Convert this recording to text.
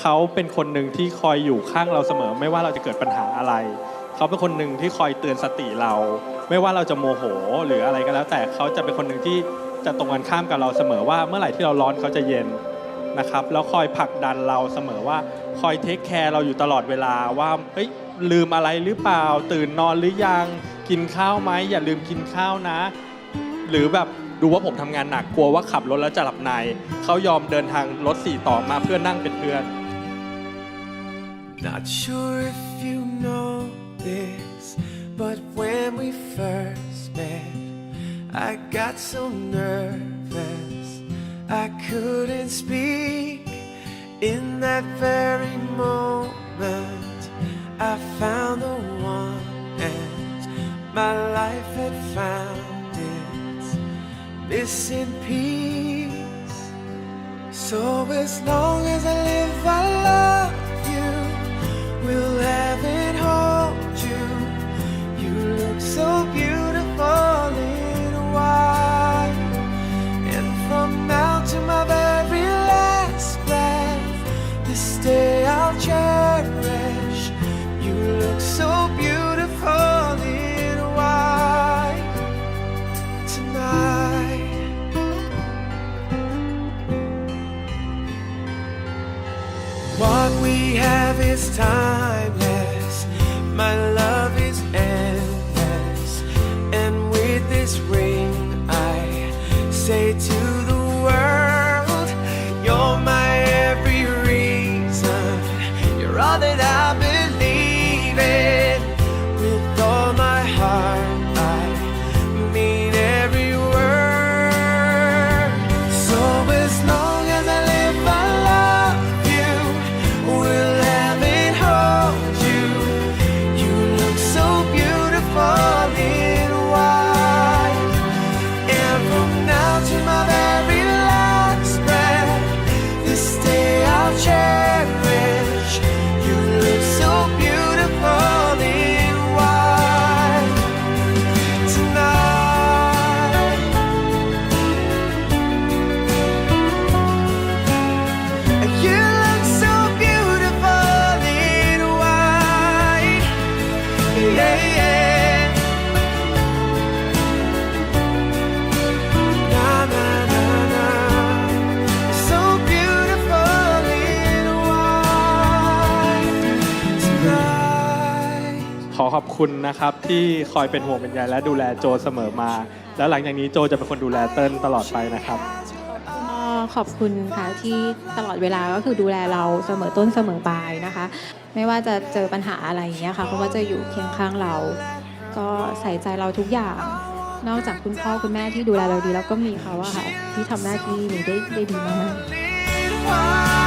เขาเป็นคนหนึ่งที่คอยอยู่ข้างเราเสมอ ไม่ว่าเราจะเกิดปัญหาอะไร เขาเป็นคนหนึ่งที่คอยเตือนสติเรา ไม่ว่าเราจะโมโหหรืออะไรก็แล้ว แต่เขาจะเป็นคนหนึ่งที่จะตรงกันข้ามกับเราเสมอว่าเมื่อไหร่ที่เราร้อนเขาจะเย็นนะครับแล้วคอยผลักดันเราเสมอว่าคอยเทคแคร์เราอยู่ตลอดเวลาว่าเฮ้ยลืมอะไรหรือเปล่า ตื่นนอนหรือยังกินข้าวไหมอย่าลืมกินข้าวนะ หรือแบบดูว่าผมทำงานหนักกลัวว่าขับรถแล้วจะหลับในเขายอมเดินทางรถสี่ต่อมาเพื่อนั่งเป็นเพื่อน Not sure if you know this, but when we first met, I got so nervous I couldn't speak. In that very moment, I found the one, and my life had found its missing piece. So as long as I live, I love is timeless. My ขอขอบคุณนะครับที่คอยเป็นห่วงเป็นใยและดูแลโจเสมอมา แล้วหลังจากนี้โจจะเป็นคนดูแลเติ้ลตลอดไปนะครับก็ขอบคุณค่ะที่ตลอดเวลาก็คือดูแลเราเสมอต้นเสมอปลายนะคะ ไม่ว่าจะเจอปัญหาอะไรอย่างเงี้ยค่ะเขาก็จะอยู่เคียงข้างเรา ก็ใส่ใจเราทุกอย่าง นอกจากคุณพ่อคุณแม่ที่ดูแลเราดีแล้วก็มีเขาอะค่ะที่ทำหน้าที่นี้ได้ได้ดีมาก